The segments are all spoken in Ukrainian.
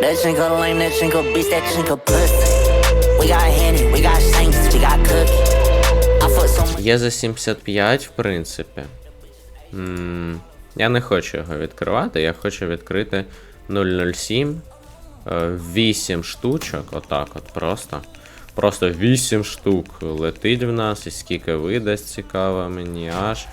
That chinko lame, that chinko bitch, that chinko pussy. We got Henny, we got Shanks, we got Cookie. Є за 75, в принципі. м я не хочу його відкривати, я хочу відкрити 007. 8 штучок, отак от просто. Просто 8 штук летить в нас, і скільки видасть цікаво мені аж.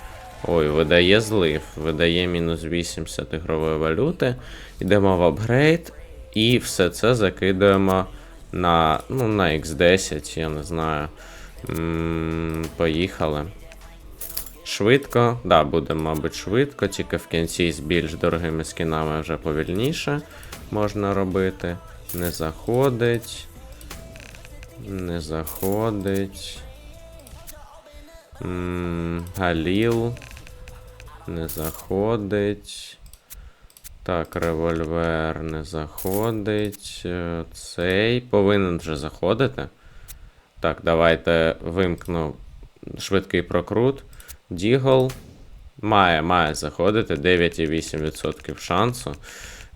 Ой, видає злив, видає мінус 80 ігрової валюти. Йдемо в апгрейд, і все це закидуємо на, ну, на X10, я не знаю. М, Поїхали. Швидко, да, буде, мабуть, швидко, тільки в кінці з більш дорогими скінами вже повільніше можна робити. Не заходить. Не заходить. М, Галіл. Не заходить. Так, револьвер не заходить. Е, Цей повинен вже заходити. Так, давайте вимкну швидкий прокрут. Дігл має, має заходити 9,8% шансу.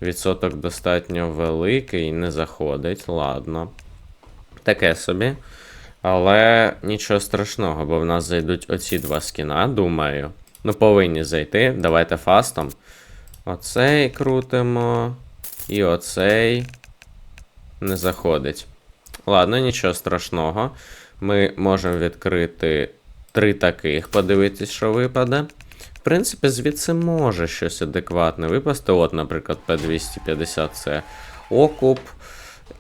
Відсоток достатньо великий, не заходить, ладно. Таке собі. Але нічого страшного, бо в нас зайдуть оці два скіна, думаю. Ну, повинні зайти. Давайте фастом. Оцей крутимо. І оцей не заходить. Ладно, нічого страшного. Ми можемо відкрити три таких, подивитись, що випаде. В принципі, звідси може щось адекватне випасти. От, наприклад, P250 це окуп.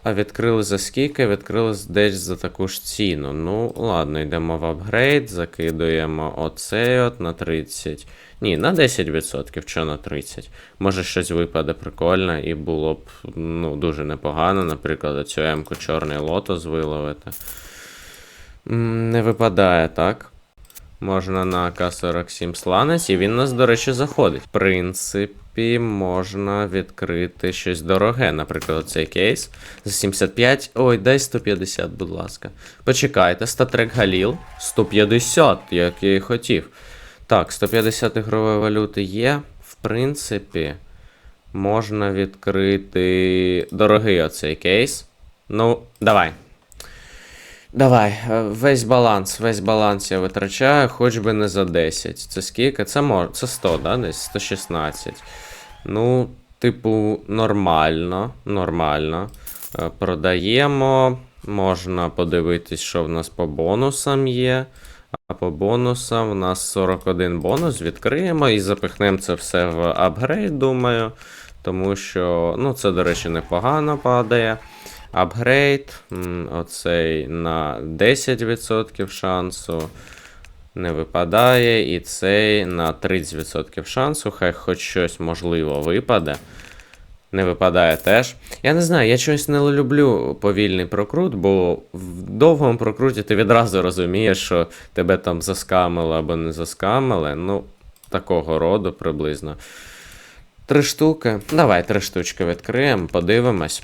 А відкрили за скільки? Відкрили десь за таку ж ціну. Ну, ладно, йдемо в апгрейд, закидуємо оцей от на 30. Ні, на 10%, що на 30. Може щось випаде прикольне і було б ну, дуже непогано, наприклад, оцю М-ку чорний лотос виловити. Не випадає, так? Можна на К-47 сланець, і він нас, до речі, заходить. В принципі, можна відкрити щось дороге. Наприклад, цей кейс за 75. Ой, дай 150, будь ласка. Почекайте, статрек Галіл. 150, як я і хотів. Так, 150 ігрової валюти є. В принципі, можна відкрити дорогий оцей кейс. Ну, давай. Давай, е, весь баланс, весь баланс я витрачаю, хоч би не за 10. Це скільки? Це мор... це 100, да? Десь 116. Ну, типу, нормально. Нормально. Е, Продаємо. Можна подивитись, що в нас по бонусам є. А по бонусам у нас 41 бонус. Відкриємо і запихнемо це все в апгрейд, думаю. Тому що, ну, це, до речі, непогано падає. Апгрейд, оцей на 10% шансу. Не випадає. І цей на 30% шансу. Хай хоч щось можливо випаде. Не випадає теж. Я не знаю, я чогось не люблю повільний прокрут, бо в довгому прокруті ти відразу розумієш, що тебе там заскамили або не заскамили. Ну, такого роду приблизно. Три штуки. Давай три штучки відкриємо, подивимось.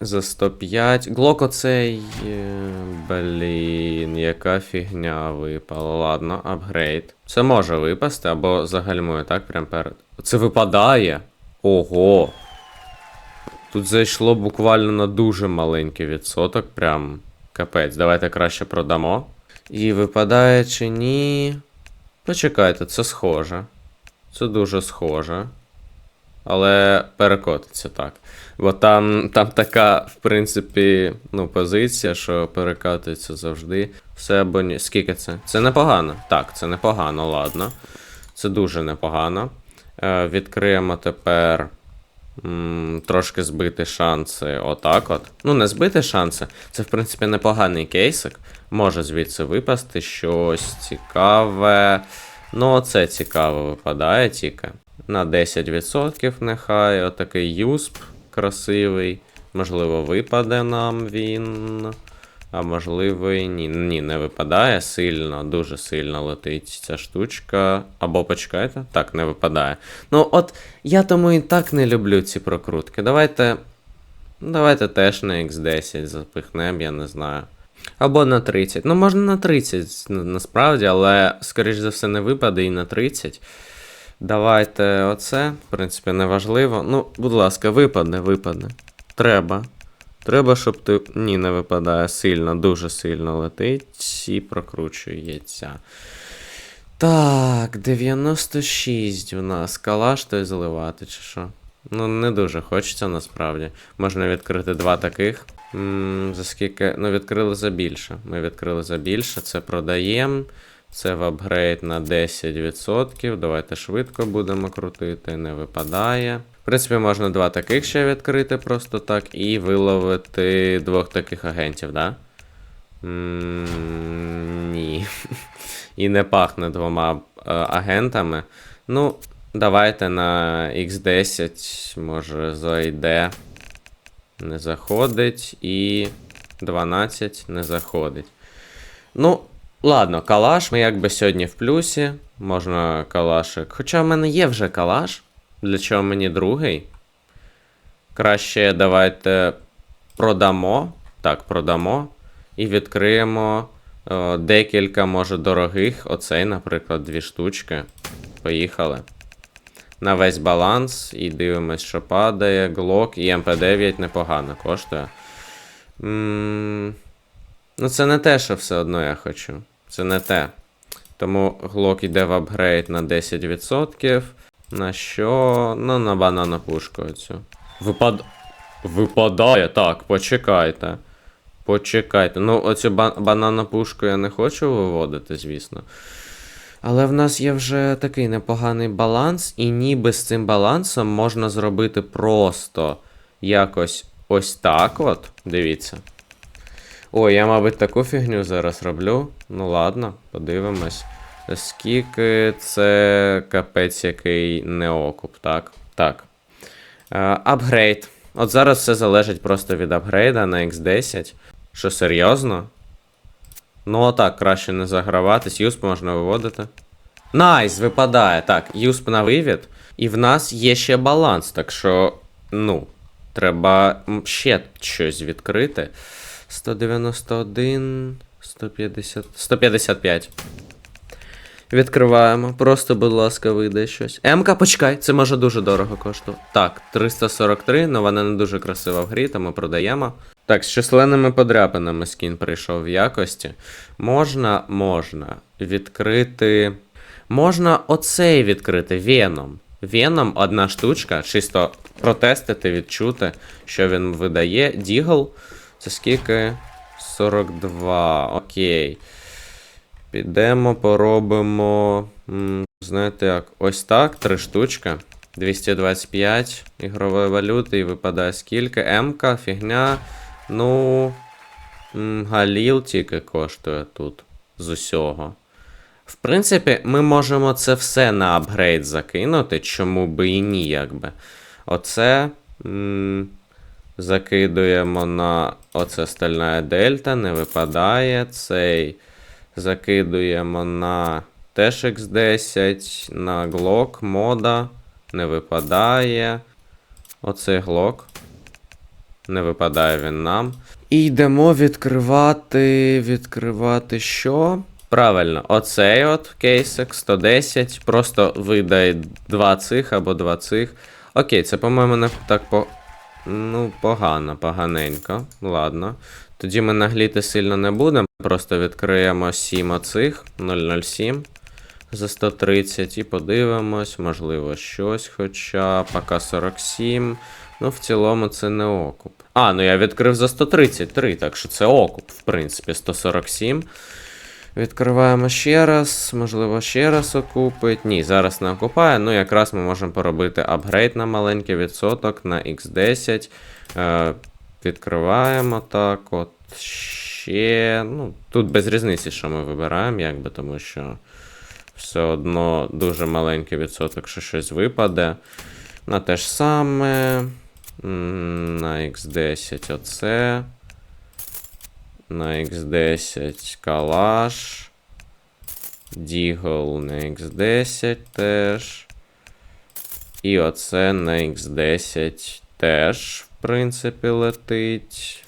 За 105. Глок оцей. е, Блін, яка фігня випала. Ладно, апгрейд. Це може випасти, або загальмує, так, прям перед. Це випадає. Ого. Тут зайшло буквально на дуже маленький відсоток, прям капець. Давайте краще продамо. І випадає чи ні. Почекайте, це схоже. Це дуже схоже. Але перекотиться так. Бо там, там така, в принципі, ну, позиція, що перекатується завжди. Все або ні. Скільки це? Це непогано. Так, це непогано, ладно. Це дуже непогано. Е, відкриємо тепер трошки збити шанси. Отак от. Ну, не збити шанси. Це, в принципі, непоганий кейсик. Може звідси випасти щось цікаве. Ну, це цікаво випадає тільки. На 10% нехай. Отакий юсп красивий. Можливо, випаде нам він. А можливо, і ні. Ні, не випадає сильно, дуже сильно летить ця штучка. Або почекайте. Так, не випадає. Ну, от я тому і так не люблю ці прокрутки. Давайте. Давайте теж на X10 запихнемо, я не знаю. Або на 30. Ну, можна на 30 насправді, але, скоріш за все, не випаде і на 30. Давайте оце, в принципі, не важливо. Ну, будь ласка, випадне, випадне. Треба. Треба, щоб ти. Ні, не випадає сильно, дуже сильно летить і прокручується. Так, 96 у нас. Калаш той заливати, чи що? Ну, не дуже хочеться насправді. Можна відкрити два таких. м за скільки. Ну, відкрили за більше. Ми відкрили за більше, це продаємо. Це в апгрейд на 10%. Давайте швидко будемо крутити, не випадає. В принципі, можна два таких ще відкрити просто так і виловити двох таких агентів, да? Ні. І не пахне двома е, агентами. Ну, давайте на X10, може, зайде. Не заходить. І 12 не заходить. Ну, ладно, калаш. Ми якби сьогодні в плюсі. Можна калашик. Хоча в мене є вже калаш. Для чого мені другий? Краще давайте продамо. Так, продамо. І відкриємо е, декілька, може, дорогих. Оцей, наприклад, дві штучки. Поїхали. На весь баланс. І дивимось, що падає. Глок і МП9 непогано коштує. м Ну, це не те, що все одно я хочу. Це не те. Тому глок йде в апгрейд на 10%. На що? Ну, на банана пушку оцю. Випад... Випадає. Так, почекайте. Почекайте. Ну, оцю ба- банана пушку я не хочу виводити, звісно. Але в нас є вже такий непоганий баланс, і ніби з цим балансом можна зробити просто якось ось так от. Дивіться. Ой, я, мабуть, таку фігню зараз роблю. Ну ладно, подивимось. Скільки це капець який не окуп, так? Так. Е, Апгрейд. От зараз все залежить просто від апгрейда на X10. Що серйозно? Ну, отак, краще не заграватись. Юсп можна виводити. Найс, випадає. Так, юсп на вивід. І в нас є ще баланс, так що, ну, треба ще щось відкрити. 191, 150, 155. Відкриваємо. Просто, будь ласка, вийде щось. МК, почекай, це може дуже дорого коштувати. Так, 343, але вона не дуже красива в грі, тому продаємо. Так, з численними подряпинами скін прийшов в якості. Можна, можна відкрити. Можна оцей відкрити Веном. Веном одна штучка, чисто протестити, відчути, що він видає. Дігл. Це скільки? 42. Окей. Підемо, поробимо. Знаєте як? Ось так, три штучки. 225 ігрової валюти і випадає скільки. М-ка, фігня. Ну. Галіл тільки коштує тут з усього. В принципі, ми можемо це все на апгрейд закинути, чому би і ні, якби. Оце. м, Закидуємо на оце стальна дельта, не випадає. Цей закидуємо на теж X10, на Glock мода. Не випадає. Оцей Glock. Не випадає він нам. І йдемо відкривати. Відкривати що? Правильно, оцей от кейсик 110. Просто видай два цих або два цих. Окей, це, по-моєму, не так по. Ну, погано, поганенько. Ладно. Тоді ми нагліти сильно не будемо. Просто відкриємо 7 оцих 007 за 130 і подивимось, можливо, щось. Хоча поки 47. Ну, в цілому це не окуп. А, ну я відкрив за 133, так що це окуп, в принципі, 147. Відкриваємо ще раз, можливо, ще раз окупить. Ні, зараз не окупає. Ну, якраз ми можемо поробити апгрейд на маленький відсоток на X10. Е, відкриваємо так. От ще. Ну, тут без різниці, що ми вибираємо, якби, тому що все одно дуже маленький відсоток, що щось випаде. На те ж саме. На X10 оце. На X10 калаш. Дігл на X10 теж. І оце на X10 теж, в принципі, летить.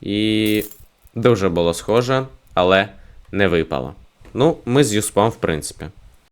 І дуже було схоже, але не випало. Ну, ми з Юспом, в принципі.